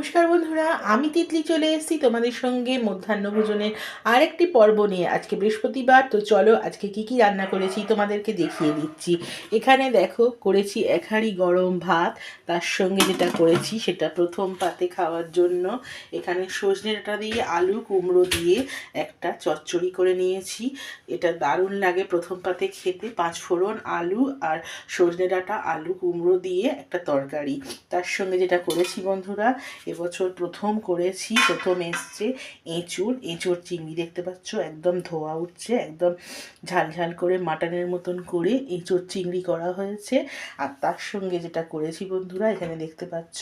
নমস্কার বন্ধুরা, আমি তিতলি চলে এসেছি তোমাদের সঙ্গে মধ্যাহ্ন ভোজনের আরেকটি পর্ব নিয়ে। আজকে বৃহস্পতিবার, তো চলো আজকে কি কি রান্না করেছি তোমাদেরকে দেখিয়ে দিচ্ছি। এখানে দেখো, করেছি এক হাঁড়ি গরম ভাত, তার সঙ্গে যেটা করেছি সেটা প্রথম পাতে খাওয়ার জন্য এখানে সজনে ডাঁটা দিয়ে, আলু, কুমড়ো দিয়ে একটা চচ্চড়ি করে নিয়েছি। এটা দারুণ লাগে প্রথম পাতে খেতে, পাঁচ ফোড়ন, আলু আর সজনে ডাঁটা, আলু, কুমড়ো দিয়ে একটা তরকারি। তার সঙ্গে যেটা করেছি বন্ধুরা এবছর প্রথম করেছি, প্রথম এসছে এঁচুর। এঁচুর চিংড়ি দেখতে পাচ্ছ, একদম ধোয়া উঠছে, একদম ঝাল ঝাল করে মাটনের মতন করে এঁচুর চিংড়ি করা হয়েছে। আর তার সঙ্গে যেটা করেছি বন্ধুরা, এখানে দেখতে পাচ্ছ,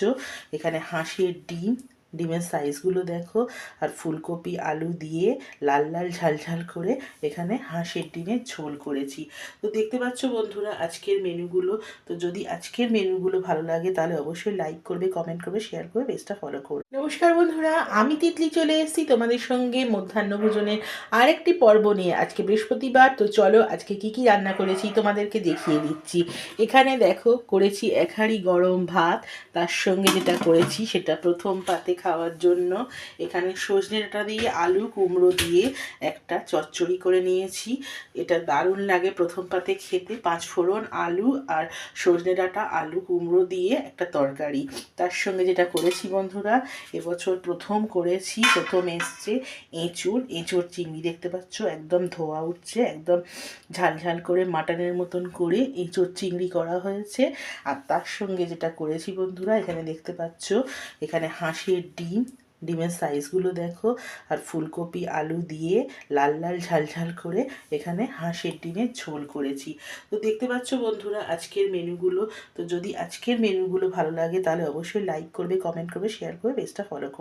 এখানে হাঁসের ডিম ডিমের সাইজগুলো দেখো, আর ফুলকপি, আলু দিয়ে লাল লাল, ঝাল ঝাল করে এখানে হাঁসের ডিমের ঝোল করেছি। তো দেখতে পাচ্ছ বন্ধুরা, আজকের মেনুগুলো তো যদি আজকের মেনুগুলো ভালো লাগে, তাহলে অবশ্যই লাইক করবে কমেন্ট করবে শেয়ার করবে পেজটা ফলো করবে। নমস্কার বন্ধুরা, আমি তিতলি চলে এসেছি তোমাদের সঙ্গে মধ্যাহ্ন ভোজনের আরেকটি পর্ব নিয়ে। আজকে বৃহস্পতিবার, তো চলো আজকে কি কি রান্না করেছি তোমাদেরকে দেখিয়ে দিচ্ছি। এখানে দেখো, করেছি এক হাঁড়ি গরম ভাত, তার সঙ্গে যেটা করেছি সেটা প্রথম পাতে খাওয়ার জন্য এখানে সজনে দিয়ে, আলু কুমড়ো দিয়ে একটা চচ্চড়ি করে নিয়েছি। এটা দারুণ লাগে প্রথম পাতে খেতে, পাঁচ ফোড়ন, আলু আর সজনে ডাঁটা, আলু কুমড়ো দিয়ে একটা তরকারি। তার সঙ্গে যেটা করেছি বন্ধুরা এবছর প্রথম করেছি, প্রথম এসছে এঁচুর এঁচুর চিংড়ি দেখতে পাচ্ছ, একদম ধোয়া উঠছে, একদম ঝাল ঝাল করে মাটনের মতন করে এঁচুর চিংড়ি করা হয়েছে। আর তার সঙ্গে যেটা করেছি বন্ধুরা, এখানে দেখতে পাচ্ছ, এখানে হাঁসের ডিম ডিমের সাইজগুলো দেখো, আর ফুলকপি, আলু দিয়ে লাল লাল, ঝাল ঝাল করে এখানে হাঁসের ডিমের ঝোল করেছি। তো দেখতে পাচ্ছ বন্ধুরা, আজকের মেনুগুলো। তো যদি আজকের মেনুগুলো ভালো লাগে, তাহলে অবশ্যই লাইক করবে কমেন্ট করবে শেয়ার করবে পেজটা ফলো করবে।